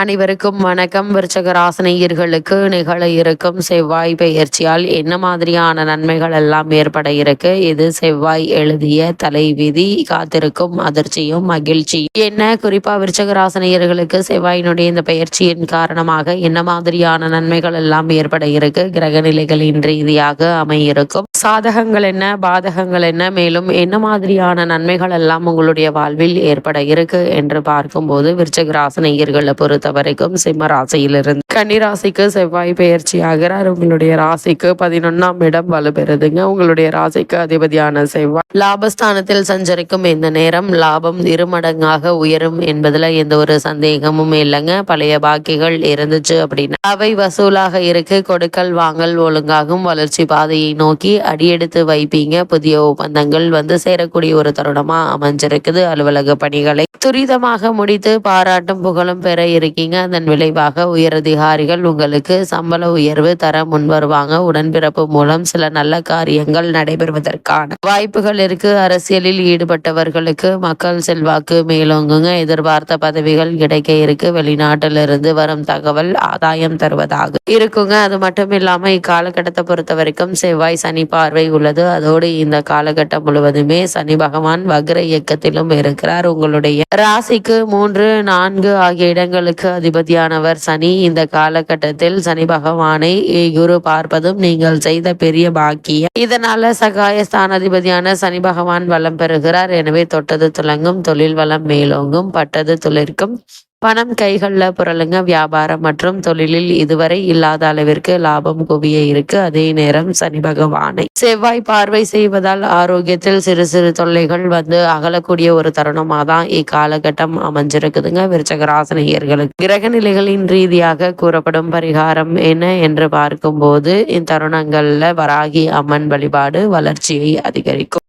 அனைவருக்கும் வணக்கம். விருச்சகராசனையர்களுக்கு நிகழ இருக்கும் செவ்வாய் பெயர்ச்சியால் என்ன மாதிரியான நன்மைகள் எல்லாம் ஏற்பட இருக்கு? இது செவ்வாய் எழுதிய தலைவிதி. காத்திருக்கும் அதிர்ச்சியும் மகிழ்ச்சி என்ன? குறிப்பா விருச்சகராசனையர்களுக்கு செவ்வாயினுடைய இந்த பயிற்சியின் காரணமாக என்ன மாதிரியான நன்மைகள் எல்லாம் ஏற்பட இருக்கு? கிரக நிலைகளின் ரீதியாக அமையிருக்கும். சாதகங்கள் என்ன? பாதகங்கள் என்ன? மேலும் என்ன மாதிரியான நன்மைகள் எல்லாம் உங்களுடைய வாழ்வில் ஏற்பட இருக்கு? என்று பார்க்கும்போது விருச்சகராசனையர்களை பொறுத்த வரைக்கும் சிம்ம ராசியிலிருந்து கன்னிராசிக்கு செவ்வாய் பயிற்சி ஆகிறார். உங்களுடைய ராசிக்கு பதினொன்னாம் இடம் வலுப்பெறுதுங்க. உங்களுடைய ராசிக்கு அதிபதியான செவ்வாய் லாபஸ்தானத்தில் சஞ்சரிக்கும் இந்த நேரம் லாபம் இருமடங்காக உயரும் என்பதுல எந்த ஒரு சந்தேகமும் இல்லைங்க. பழைய பாக்கிகள் இருந்துச்சு அப்படின்னா அவை வசூலாக இருக்கு. கொடுக்கல் வாங்கல் ஒழுங்காகும். வளர்ச்சி பாதையை நோக்கி அடியெடுத்து வைப்பீங்க. புதிய ஒப்பந்தங்கள் வந்து சேரக்கூடிய ஒரு தருணமா அமைஞ்சிருக்குது. அலுவலக பணிகளை துரிதமாக முடித்து பாராட்டும் புகழும் பெற இருக்கீங்க அதன் விளைவாக உயரதிகாரிகள் உங்களுக்கு சம்பள உயர்வு தர முன்வருவாங்க உடன்பிறப்பு மூலம் சில நல்ல காரியங்கள் நடைபெறுவதற்கான வாய்ப்புகள் இருக்கு. அரசியலில் ஈடுபட்டவர்களுக்கு மக்கள் செல்வாக்கு மேலோங்குங்க. எதிர்பார்த்த பதவிகள் கிடைக்க இருக்கு. வெளிநாட்டிலிருந்து வரும் தகவல் ஆதாயம் தருவதாக இருக்குங்க. அது மட்டும் இல்லாமல் இக்காலகட்டத்தை பொறுத்த வரைக்கும் செவ்வாய் சனி பார்வை உள்ளது. அதோடு இந்த காலகட்டம் முழுவதுமே சனி பகவான் வக்ர இயக்கத்திலும் இருக்கிறார். உங்களுடைய ராசிக்கு மூன்று நான்கு ஆகிய இடங்களுக்கு அதிபதியானவர் சனி. இந்த காலகட்டத்தில் சனி பகவானை குரு பார்ப்பதும் நீங்கள் செய்த பெரிய பாக்கியம். இதனால சகாய ஸ்தானாதிபதியான சனி பகவான் வளம் பெறுகிறார். எனவே தொட்டது துலங்கும் தொழில் வளம் மேலோங்கும் பட்டது துளிர்க்கும். பணம் கைகளில் புரளுங்க. வியாபாரம் மற்றும் தொழிலில் இதுவரை இல்லாத அளவிற்கு லாபம் குவிய இருக்கு. அதே நேரம் சனி பகவானை செவ்வாய் பார்வை செய்வதால் ஆரோக்கியத்தில் சிறு சிறு தொல்லைகள் வந்து அகலக்கூடிய ஒரு தருணமாக தான் இக்காலகட்டம் அமைஞ்சிருக்குதுங்க. விருச்சகராசனையர்களுக்கு. கிரக நிலைகளின் ரீதியாக கூறப்படும் பரிகாரம் என்ன என்று பார்க்கும்போது இத்தருணங்கள்ல வராகி அம்மன் வழிபாடு வளர்ச்சியை அதிகரிக்கும்.